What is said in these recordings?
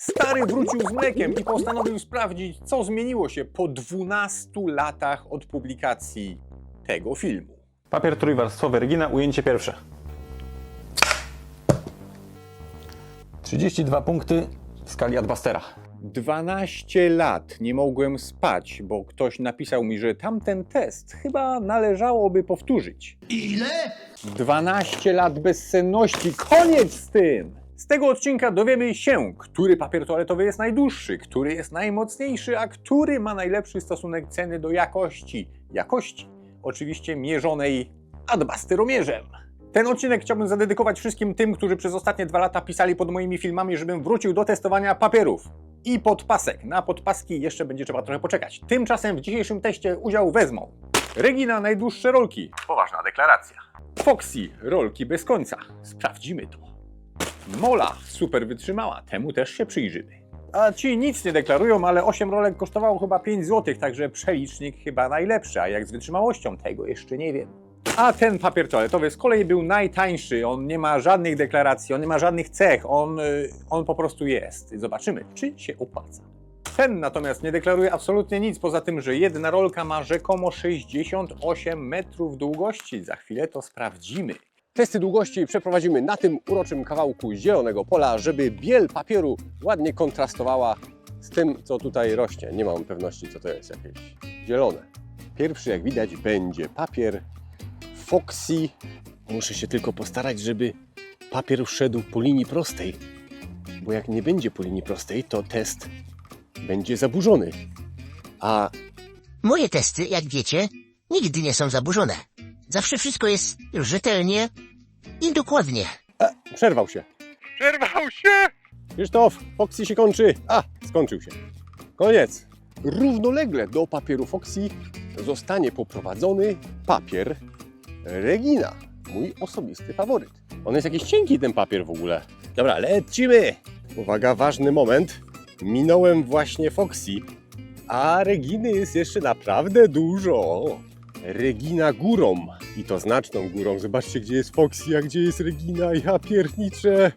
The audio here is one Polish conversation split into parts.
Stary wrócił z mlekiem i postanowił sprawdzić, co zmieniło się po 12 latach od publikacji tego filmu. Papier trójwarstwowy Regina, ujęcie pierwsze. 32 punkty w skali Adbustera. 12 lat nie mogłem spać, bo ktoś napisał mi, że tamten test chyba należałoby powtórzyć. Ile? 12 lat bezsenności, koniec z tym! Z tego odcinka dowiemy się, który papier toaletowy jest najdłuższy, który jest najmocniejszy, a który ma najlepszy stosunek ceny do jakości. Jakości, oczywiście mierzonej adbasteromierzem. Ten odcinek chciałbym zadedykować wszystkim tym, którzy przez ostatnie dwa lata pisali pod moimi filmami, żebym wrócił do testowania papierów. I podpasek. Na podpaski jeszcze będzie trzeba trochę poczekać. Tymczasem w dzisiejszym teście udział wezmą Regina najdłuższe rolki. Poważna deklaracja. Foxy, rolki bez końca. Sprawdzimy to. Mola, super wytrzymała, temu też się przyjrzymy. A ci nic nie deklarują, ale 8 rolek kosztowało chyba 5 zł, także przelicznik chyba najlepszy, a jak z wytrzymałością, tego jeszcze nie wiem. A ten papier toaletowy z kolei był najtańszy, on nie ma żadnych deklaracji, on nie ma żadnych cech, on, y, on po prostu jest. Zobaczymy, czy się opłaca. Ten natomiast nie deklaruje absolutnie nic, poza tym, że jedna rolka ma rzekomo 68 metrów długości. Za chwilę to sprawdzimy. Testy długości przeprowadzimy na tym uroczym kawałku zielonego pola, żeby biel papieru ładnie kontrastowała z tym, co tutaj rośnie. Nie mam pewności, co to jest, jakieś zielone. Pierwszy, jak widać, będzie papier Foxy. Muszę się tylko postarać, żeby papier szedł po linii prostej, bo jak nie będzie po linii prostej, to test będzie zaburzony. A Moje testy, jak wiecie, nigdy nie są zaburzone. Zawsze wszystko jest rzetelnie i dokładnie. przerwał się. Przerwał się! Krzysztof, Foxy się kończy. A, skończył się. Koniec. Równolegle do papieru Foxy zostanie poprowadzony papier Regina. Mój osobisty faworyt. On jest jakiś cienki ten papier w ogóle. Dobra, lecimy. Uwaga, ważny moment. Minąłem właśnie Foxy, a Reginy jest jeszcze naprawdę dużo. Regina górą. I to znaczną górą. Zobaczcie, gdzie jest Foxy, a gdzie jest Regina. Ja pierniczę.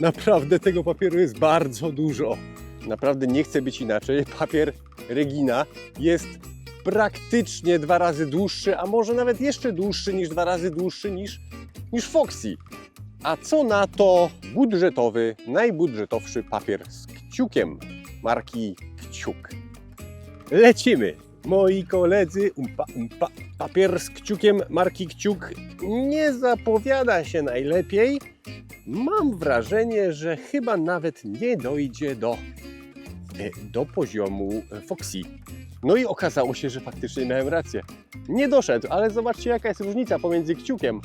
Naprawdę tego papieru jest bardzo dużo. Naprawdę nie chce być inaczej. Papier Regina jest praktycznie dwa razy dłuższy, a może nawet jeszcze dłuższy niż dwa razy dłuższy niż, niż Foxy. A co na to budżetowy, najbudżetowszy papier z kciukiem marki Kciuk? Lecimy! Moi koledzy, umpa, umpa, papier z kciukiem marki Kciuk nie zapowiada się najlepiej, Mam wrażenie, że chyba nawet nie dojdzie do, e, do poziomu Foxy. No i okazało się, że faktycznie miałem rację. Nie doszedł, ale zobaczcie jaka jest różnica pomiędzy kciukiem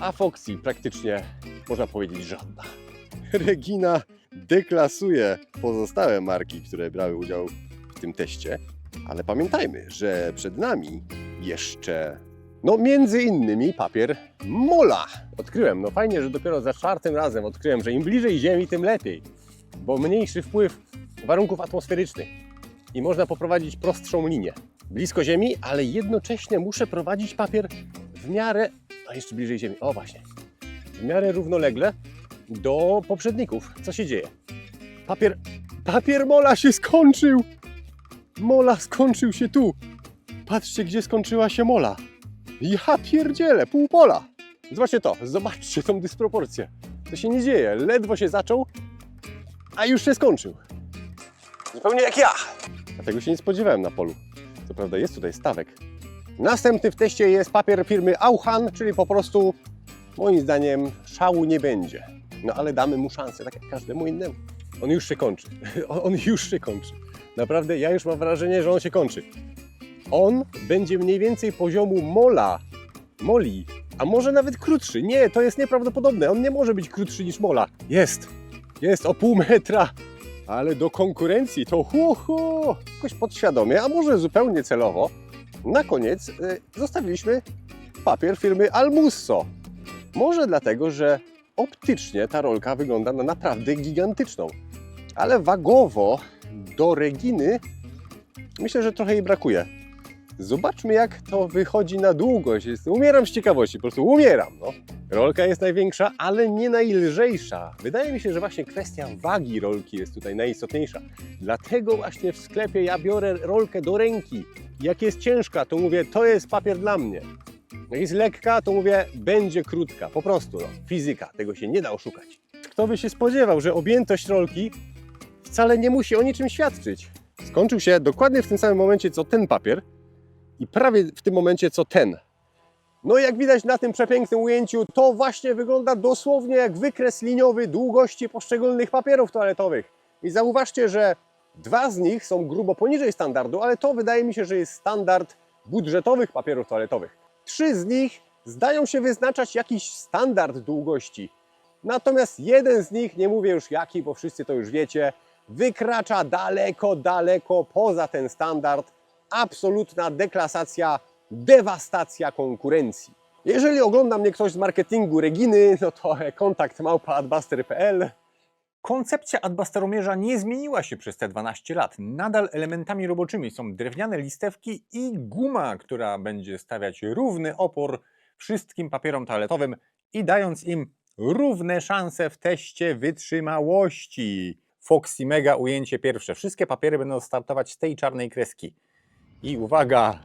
a Foxy. Praktycznie można powiedzieć żadna. Regina deklasuje pozostałe marki, które brały udział w tym teście, ale pamiętajmy, że przed nami jeszcze no, między innymi papier Mola. Odkryłem, no fajnie, że dopiero za czwartym razem odkryłem, że im bliżej Ziemi, tym lepiej, bo mniejszy wpływ warunków atmosferycznych i można poprowadzić prostszą linię. Blisko Ziemi, ale jednocześnie muszę prowadzić papier w miarę, a jeszcze bliżej Ziemi, o właśnie, w miarę równolegle do poprzedników. Co się dzieje? Papier, papier Mola się skończył! Mola skończył się tu. Patrzcie, gdzie skończyła się Mola. Ja pierdzielę, pół pola. Zobaczcie to, zobaczcie tą dysproporcję. To się nie dzieje, ledwo się zaczął, a już się skończył. Zupełnie jak ja. A tego się nie spodziewałem na polu. Co prawda jest tutaj stawek. Następny w teście jest papier firmy Auchan, czyli po prostu moim zdaniem szału nie będzie. No ale damy mu szansę, tak jak każdemu innemu. On już się kończy. On już się kończy. Naprawdę ja już mam wrażenie, że on się kończy on będzie mniej więcej poziomu mola, moli, a może nawet krótszy. Nie, to jest nieprawdopodobne. On nie może być krótszy niż mola. Jest, jest o pół metra, ale do konkurencji to hu, jakoś podświadomie, a może zupełnie celowo. Na koniec y, zostawiliśmy papier firmy Almusso. Może dlatego, że optycznie ta rolka wygląda na naprawdę gigantyczną, ale wagowo do Reginy myślę, że trochę jej brakuje. Zobaczmy, jak to wychodzi na długość. Umieram z ciekawości, po prostu umieram. No. Rolka jest największa, ale nie najlżejsza. Wydaje mi się, że właśnie kwestia wagi rolki jest tutaj najistotniejsza. Dlatego właśnie w sklepie ja biorę rolkę do ręki. Jak jest ciężka, to mówię, to jest papier dla mnie. Jak jest lekka, to mówię, będzie krótka. Po prostu, no, fizyka, tego się nie da oszukać. Kto by się spodziewał, że objętość rolki wcale nie musi o niczym świadczyć. Skończył się dokładnie w tym samym momencie, co ten papier i prawie w tym momencie, co ten. No i jak widać na tym przepięknym ujęciu, to właśnie wygląda dosłownie jak wykres liniowy długości poszczególnych papierów toaletowych. I zauważcie, że dwa z nich są grubo poniżej standardu, ale to wydaje mi się, że jest standard budżetowych papierów toaletowych. Trzy z nich zdają się wyznaczać jakiś standard długości. Natomiast jeden z nich, nie mówię już jaki, bo wszyscy to już wiecie, wykracza daleko, daleko poza ten standard. Absolutna deklasacja, dewastacja konkurencji. Jeżeli ogląda mnie ktoś z marketingu Reginy, no to kontakt małpa adbuster.pl. Koncepcja adbasteromierza nie zmieniła się przez te 12 lat. Nadal elementami roboczymi są drewniane listewki i guma, która będzie stawiać równy opór wszystkim papierom toaletowym i dając im równe szanse w teście wytrzymałości. Foxy Mega ujęcie pierwsze. Wszystkie papiery będą startować z tej czarnej kreski. I uwaga!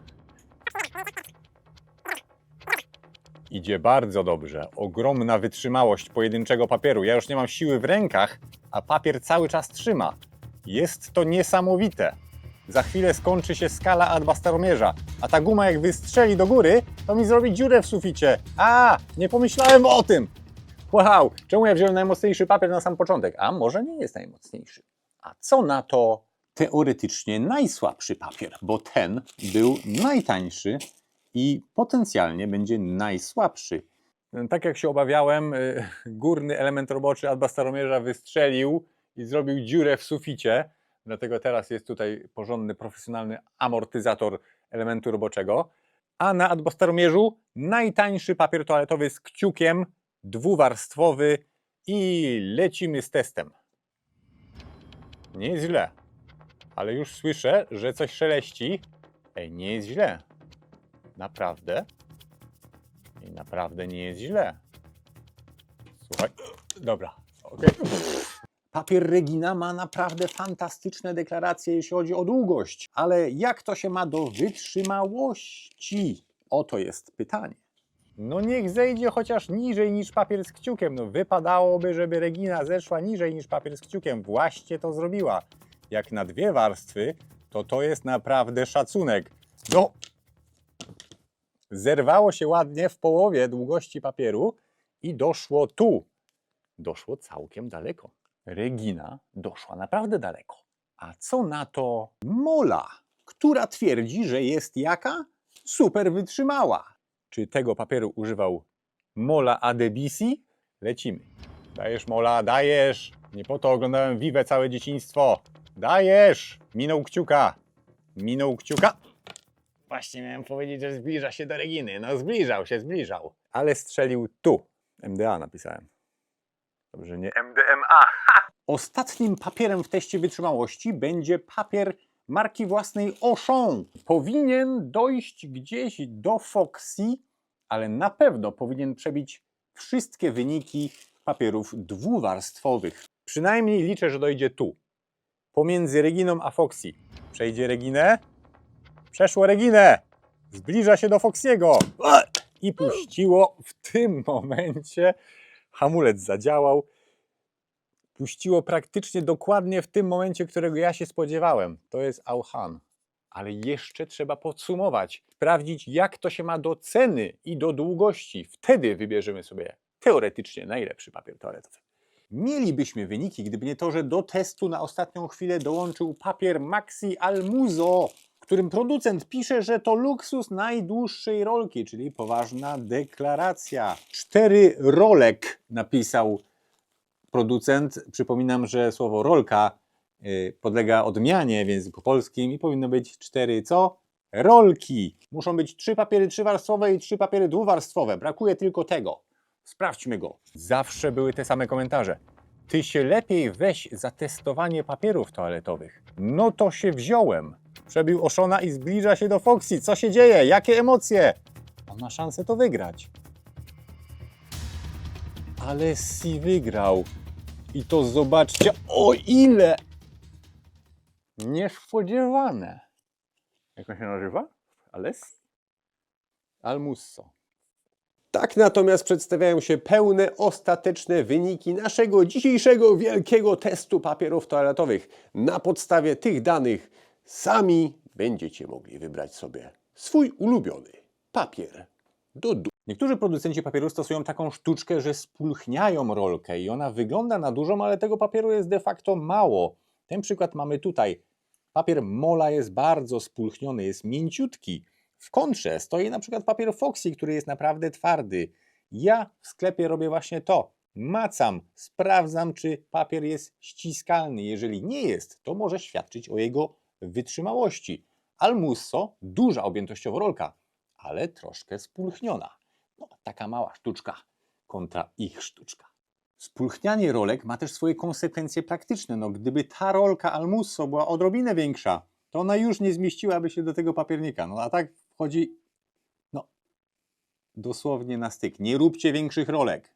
Idzie bardzo dobrze. Ogromna wytrzymałość pojedynczego papieru. Ja już nie mam siły w rękach, a papier cały czas trzyma. Jest to niesamowite. Za chwilę skończy się skala adbasteromierza, a ta guma jak wystrzeli do góry, to mi zrobi dziurę w suficie. A, nie pomyślałem o tym! Wow, czemu ja wziąłem najmocniejszy papier na sam początek? A może nie jest najmocniejszy? A co na to teoretycznie najsłabszy papier? Bo ten był najtańszy i potencjalnie będzie najsłabszy. Tak jak się obawiałem, y, górny element roboczy adbasteromierza wystrzelił i zrobił dziurę w suficie. Dlatego teraz jest tutaj porządny, profesjonalny amortyzator elementu roboczego. A na adbasteromierzu najtańszy papier toaletowy z kciukiem, dwuwarstwowy i lecimy z testem. Nie jest źle, ale już słyszę, że coś szeleści. Ej, nie jest źle. Naprawdę? I naprawdę nie jest źle. Słuchaj, dobra, okej. Papier Regina ma naprawdę fantastyczne deklaracje, jeśli chodzi o długość, ale jak to się ma do wytrzymałości? Oto jest pytanie. No niech zejdzie chociaż niżej niż papier z kciukiem. No wypadałoby, żeby Regina zeszła niżej niż papier z kciukiem. Właśnie to zrobiła. Jak na dwie warstwy, to to jest naprawdę szacunek. No, zerwało się ładnie w połowie długości papieru i doszło tu. Doszło całkiem daleko. Regina doszła naprawdę daleko. A co na to Mola, która twierdzi, że jest jaka? Super wytrzymała. Czy tego papieru używał Mola Adebisi? Lecimy. Dajesz Mola, dajesz. Nie po to oglądałem Vive całe dzieciństwo. Dajesz. Minął kciuka. Minął kciuka. Właśnie miałem powiedzieć, że zbliża się do Reginy. No zbliżał się, zbliżał. Ale strzelił tu. MDA napisałem. Dobrze, nie MDMA. Ostatnim papierem w teście wytrzymałości będzie papier marki własnej Auchan. Powinien dojść gdzieś do Foxy, ale na pewno powinien przebić wszystkie wyniki papierów dwuwarstwowych. Przynajmniej liczę, że dojdzie tu. Pomiędzy Reginą a Foxy. Przejdzie Reginę? Przeszło Reginę! Zbliża się do Foxiego! I puściło w tym momencie. Hamulec zadziałał. Puściło praktycznie dokładnie w tym momencie, którego ja się spodziewałem. To jest Auchan. Ale jeszcze trzeba podsumować, sprawdzić, jak to się ma do ceny i do długości. Wtedy wybierzemy sobie teoretycznie najlepszy papier toaletowy. Mielibyśmy wyniki, gdyby nie to, że do testu na ostatnią chwilę dołączył papier Maxi Almuzo, którym producent pisze, że to luksus najdłuższej rolki, czyli poważna deklaracja. Cztery rolek napisał producent. Przypominam, że słowo rolka y, podlega odmianie w języku polskim i powinno być cztery co? Rolki. Muszą być trzy papiery trzywarstwowe i trzy papiery dwuwarstwowe. Brakuje tylko tego. Sprawdźmy go. Zawsze były te same komentarze. Ty się lepiej weź za testowanie papierów toaletowych. No to się wziąłem. Przebił Oszona i zbliża się do Foxy. Co się dzieje? Jakie emocje? On ma szansę to wygrać. Alessi wygrał. I to zobaczcie, o ile! Niespodziewane. Jak on się nazywa? Alessi? Almusso. Tak natomiast przedstawiają się pełne, ostateczne wyniki naszego dzisiejszego wielkiego testu papierów toaletowych. Na podstawie tych danych sami będziecie mogli wybrać sobie swój ulubiony papier do du- Niektórzy producenci papieru stosują taką sztuczkę, że spulchniają rolkę i ona wygląda na dużą, ale tego papieru jest de facto mało. Ten przykład mamy tutaj. Papier Mola jest bardzo spulchniony, jest mięciutki. W kontrze stoi na przykład papier Foxy, który jest naprawdę twardy. Ja w sklepie robię właśnie to. Macam, sprawdzam, czy papier jest ściskalny. Jeżeli nie jest, to może świadczyć o jego wytrzymałości. Almusso, duża objętościowo rolka, ale troszkę spulchniona. No, taka mała sztuczka kontra ich sztuczka. Spulchnianie rolek ma też swoje konsekwencje praktyczne. No, gdyby ta rolka Almusso była odrobinę większa, to ona już nie zmieściłaby się do tego papiernika. No a tak wchodzi, no, dosłownie na styk. Nie róbcie większych rolek.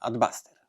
Adbuster.